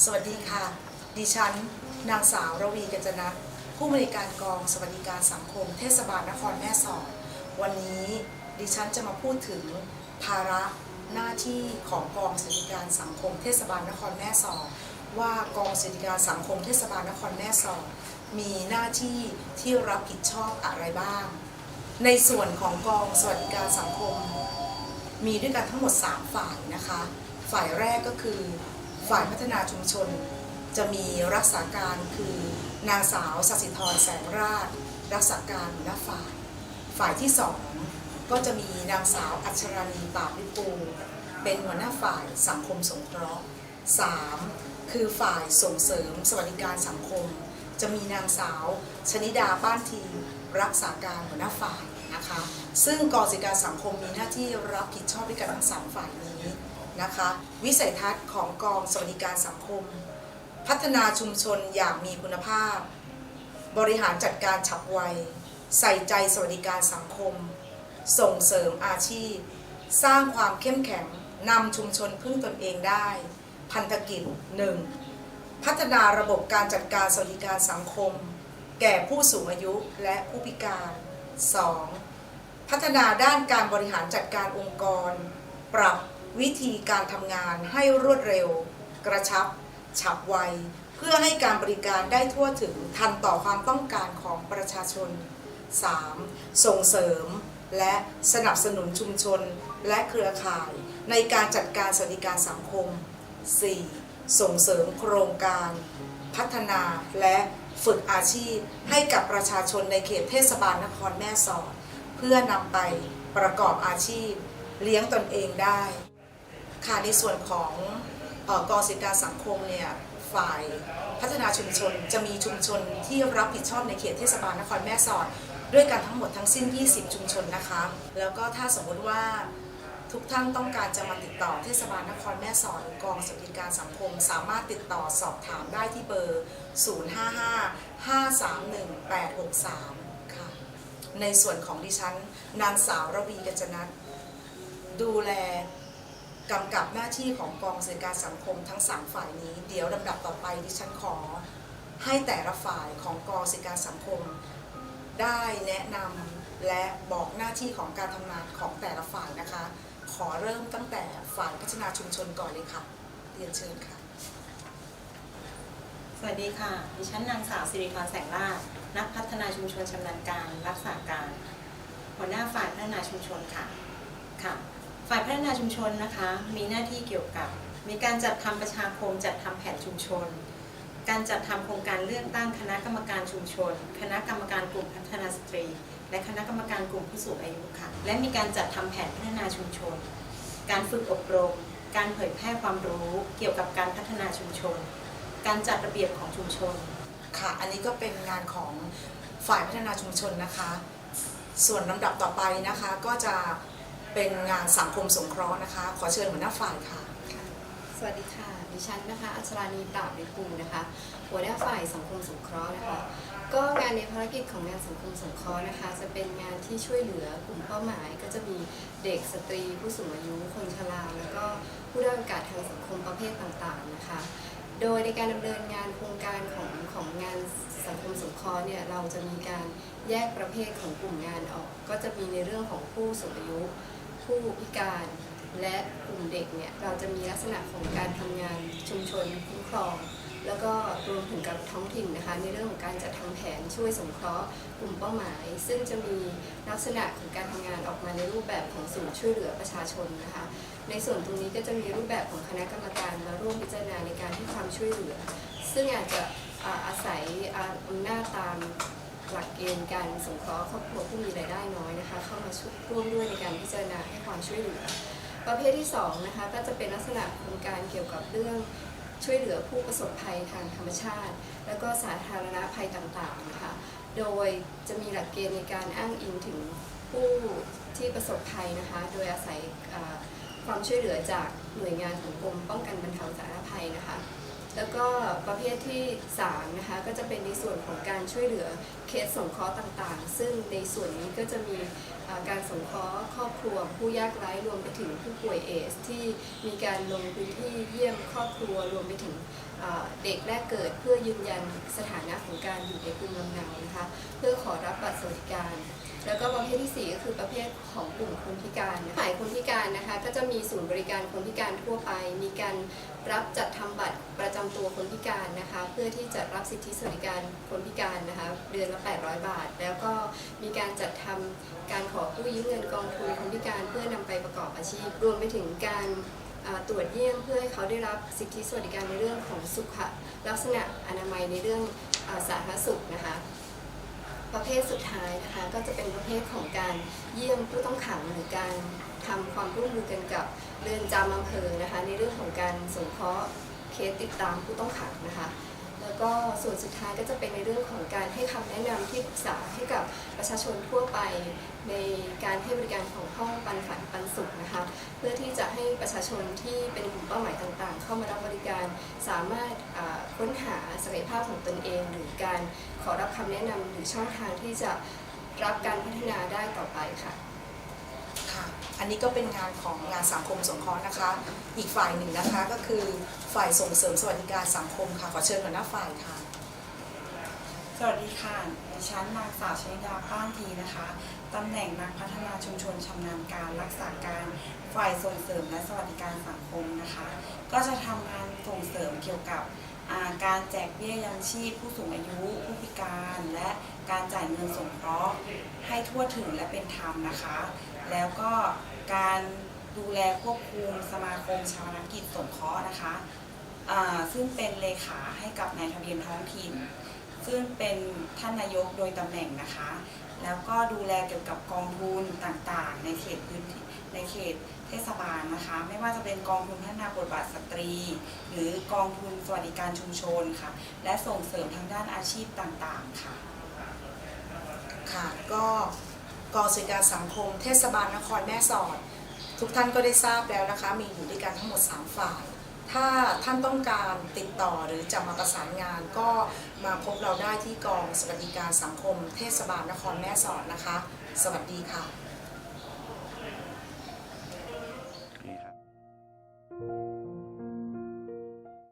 สวัสดีค่ะ ดิฉัน นางสาวระวีกัญจนัทผู้บริการกองสวัสดิการสังคม เทศบาลนครแม่สอด วันนี้ดิฉันจะมาพูดถึงภาระหน้าที่ของกองสวัสดิการสังคม เทศบาลนครแม่สอดว่ากองสวัสดิการสังคมเทศบาลนครแม่สอดมีหน้าที่ที่รับผิดชอบอะไรบ้าง ในส่วนของกองสวัสดิการสังคม มีด้วยกันทั้งหมด 3 ฝ่ายนะคะ ฝ่ายแรกก็คือ ฝ่ายพัฒนาชุมชน จะมีรักษาการคือนางสาวสัสิธรแสงราช รักษาการหัวหน้าฝ่าย ฝ่ายที่2ก็จะมีนางสาวอัชรานีปราบวิปูเป็นหัวหน้าฝ่ายสังคมสงเคราะห์ 3. คือฝ่ายส่งเสริมสวัสดิการสังคม จะมีนางสาว ชนิดาบ้านทีรักษาการหัวหน้าฝ่ายนะคะ ซึ่งกองสิการสังคมมีหน้าที่รับผิดชอบด้วยกันทั้งสามฝ่ายนี้ นะคะวิสัยทัศน์ของกองสวัสดิการสังคม พัฒนาชุมชนอย่างมีคุณภาพ บริหารจัดการฉับไว ใส่ใจสวัสดิการสังคม ส่งเสริมอาชีพ สร้างความเข้มแข็งนำชุมชนพึ่งตนเองได้ พันธกิจ 1. พัฒนาระบบการจัดการสวัสดิการสังคม แก่ผู้สูงอายุและผู้พิการ 2. พัฒนาด้านการบริหารจัดการองค์กร ปรับ วิธีการทำงานให้รวดเร็ว กระชับ ฉับไว เพื่อให้การบริการได้ทั่วถึงทันต่อความต้องการของประชาชน 3. ส่งเสริม และสนับสนุนชุมชนและเครือข่าย ในการจัดการสวัสดิการสังคม 4. ส่งเสริมโครงการ พัฒนาและฝึกอาชีพให้กับประชาชนในเขตเทศบาลนครแม่สอด เพื่อนำไปประกอบอาชีพ เลี้ยงตนเองได้ ค่ะในส่วนของออกองสิทธิการสังคมเนี่ยฝ่ายพัฒนาชุมชนจะมีชุมชนที่รับผิดชอบในเขตเทศบาลนครแม่สอด ด้วยกันทั้งหมดทั้งสิ้น 20 ชุมชนนะคะ แล้วก็ถ้าสมมุติว่าทุกท่านต้องการจะมาติดต่อเทศบาลนครแม่สอดหรือกองสวัสดิการสังคม สามารถติดต่อสอบถามได้ที่เบอร์ 055-531-863 ค่ะ ในส่วนของดิฉันนางสาวระวีกัญจนัทดูแล กำกับหน้าที่ของกองสื่อการสังคมทั้งสามฝ่ายนี้ เดี๋ยวลำดับต่อไปดิฉันขอ ให้แต่ละฝ่ายของกองสื่อการสังคม ได้แนะนำและบอกหน้าที่ของการทำงานของแต่ละฝ่ายนะคะ ขอเริ่มตั้งแต่ฝ่ายพัฒนาชุมชนก่อนเลยค่ะเรียนเชิญค่ะ สวัสดีค่ะ ดิฉันนางสาวสิริพรแสงลานักพัฒนาชุมชนชำนาญการ รักษาการ หัวหน้าฝ่ายพัฒนาชุมชนค่ะค่ะ ฝ่ายพัฒนาชุมชนนะคะ มีหน้าที่เกี่ยวกับ มีการจัดทำประชาคม จัดทำแผนชุมชน การจัดทำโครงการเลือกตั้งคณะกรรมการชุมชน คณะกรรมการกลุ่มพัฒนาสตรี และคณะกรรมการกลุ่มผู้สูงอายุค่ะ และมีการจัดทำแผนพัฒนาชุมชน การฝึกอบรม การเผยแพร่ความรู้เกี่ยวกับการพัฒนาชุมชน การจัดระเบียบของชุมชน ค่ะ อันนี้ก็เป็นงานของฝ่ายพัฒนาชุมชนนะคะ ส่วนลำดับต่อไปนะคะก็จะ เป็นงานสังคมสงเคราะห์นะคะ ขอเชิญหัวหน้าฝ่ายค่ะ สวัสดีค่ะ ดิฉันนะคะ อัชรานีปราบริปูนะคะ หัวหน้าฝ่ายสังคมสงเคราะห์นะคะ ก็งานในภารกิจของงานสังคมสงเคราะห์นะคะ จะเป็นงานที่ช่วยเหลือกลุ่มเป้าหมาย ก็จะมีเด็กสตรี ผู้สูงอายุคนชราแล้วก็ผู้ด้อยโอกาสทางสังคมประเภทต่างๆนะคะ โดยในการดำเนินงานโครงการของของงานสังคมสงเคราะห์เนี่ยเราจะมีการแยกประเภทของกลุ่มงานออก ก็จะมีในเรื่องของผู้สูงอายุ ผู้พิการและกลุ่มเด็กเนี่ยเราจะมีลักษณะของการทำงานชุมชนคุ้มครอง แล้วก็รวมถึงกับท้องถิ่นนะคะในเรื่องของการจัดทำแผนช่วยสงเคราะห์กลุ่มเป้าหมาย ซึ่งจะมีลักษณะของการทำงานออกมาในรูปแบบของศูนย์ช่วยเหลือประชาชนนะคะในส่วนตรงนี้ก็จะมีรูปแบบของคณะกรรมการมาร่วมพิจารณาในการให้ความช่วยเหลือ ซึ่งอาจจะอาศัยอ่าอำนาจตามหลักเกณฑ์การสงเคราะห์ครอบครัวผู้มีรายได้ ช่วยร่วมด้วยในการพิจารณาให้ความช่วยเหลือ ประเภทที่2นะคะก็จะเป็นลักษณะของการเกี่ยวกับเรื่องช่วยเหลือผู้ประสบภัยทางธรรมชาติ แล้วก็สาธารณภัยต่างๆนะคะโดยจะมีหลักเกณฑ์ในการอ้างอิงถึงผู้ที่ประสบภัยนะคะ โดยอาศัยความช่วยเหลือจากหน่วยงานของกรมป้องกันบรรเทาสาธารณภัยนะคะ แล้วก็ประเภทที่3นะคะก็จะเป็นในส่วนของการช่วยเหลือเคสสงเคราะห์ต่างๆ ซึ่งในส่วนนี้ก็จะมีการสงเคราะห์ครอบครัว ผู้ยากไร้รวมไปถึงผู้ป่วยเอดสที่มีการลงพื้นที่เยี่ยมครอบครัวรวมไปถึงเอ่อเด็กแรกเกิดเพื่อยืนยันสถานะของการอยู่ในภูมิลำเนานะคะเพื่อขอรับบัตรสวัสดิการ แล้วก็ประเภทที่ 4 ก็คือประเภทของกลุ่มคนพิการนะคะฝ่ายคนพิการนะคะก็จะมีศูนย์บริการคนพิการทั่วไป มีการรับจัดทำบัตรประจำตัวคนพิการนะคะ เพื่อที่จะรับสิทธิสวัสดิการคนพิการนะคะเดือนละ 800 บาท แล้วก็มีการจัดทำการขอกู้ยืมเงินกองทุนคนพิการเพื่อนำไปประกอบอาชีพ รวมไปถึงการตรวจเยี่ยมเพื่อให้เขาได้รับสิทธิสวัสดิการในเรื่องของสุขลักษณะอนามัยในเรื่องอาสาธารณสุขนะคะ ประเภทสุดท้ายนะคะก็จะเป็นประเภทของการเยี่ยมผู้ต้องขังหรือการทำความร่วมมือกันกับเรือนจำอำเภอนะคะ ในเรื่องของการสงเคราะห์เคสติดตามผู้ต้องขังนะคะ แล้วก็ส่วนสุดท้ายก็จะเป็นในเรื่องของการให้คำแนะนำที่ปรึกษาให้กับประชาชนทั่วไป ในการให้บริการของห้องปันฝันปันสุขนะคะ เพื่อที่จะให้ประชาชนที่เป็นกลุ่มเป้าหมายต่างๆ เข้ามารับบริการสามารถค้นหาศักยภาพของตนเอง หรือการ ขอรับคำแนะนำหรือช่องทางที่จะรับการพัฒนาได้ต่อไปค่ะค่ะ อันนี้ก็เป็นงานของงานสังคมสงเคราะห์นะคะ อีกฝ่ายหนึ่งนะคะก็คือฝ่ายส่งเสริมสวัสดิการสังคมค่ะ ขอเชิญหัวหน้าฝ่ายค่ะ สวัสดีค่ะ ดิฉันนางสาวชนิดาป้านทีนะคะ ตำแหน่งนักพัฒนาชุมชนชำนาญการรักษาการฝ่ายส่งเสริมและสวัสดิการสังคมนะคะ ก็จะทำงานส่งเสริมเกี่ยวกับอ่า การแจกเบี้ยยังชีพผู้สูงอายุผู้พิการ และการจ่ายเงินสงเคราะห์ให้ทั่วถึงและเป็นธรรมนะคะ แล้วก็การดูแลควบคุมสมาคมชาวนากิจสงเคราะห์นะคะซึ่งเป็นเลขาให้กับนายทะเบียนท้องถิ่น ซึ่งเป็นท่านนายกโดยตำแหน่งนะคะ แล้วก็ดูแลเกี่ยวกับกองทุนต่างๆ ในเขตพื้นที่ ในเขตเทศบาลนะคะ ไม่ว่าจะเป็นกองทุนพัฒนาบทบาทสตรี หรือกองทุนสวัสดิการชุมชนค่ะ และส่งเสริมทางด้านอาชีพต่างๆค่ะค่ะก็กองสื่อการสังคม เทศบาลนครแม่สอด ทุกท่านก็ได้ทราบแล้วนะคะ มีอยู่ด้วยกันทั้งหมด 3 ฝ่าย ถ้าท่านต้องการติดต่อหรือจะมาประสานงาน ก็มาพบเราได้ที่กองสวัสดิการสังคม เทศบาลนครแม่สอดนะคะ สวัสดีค่ะ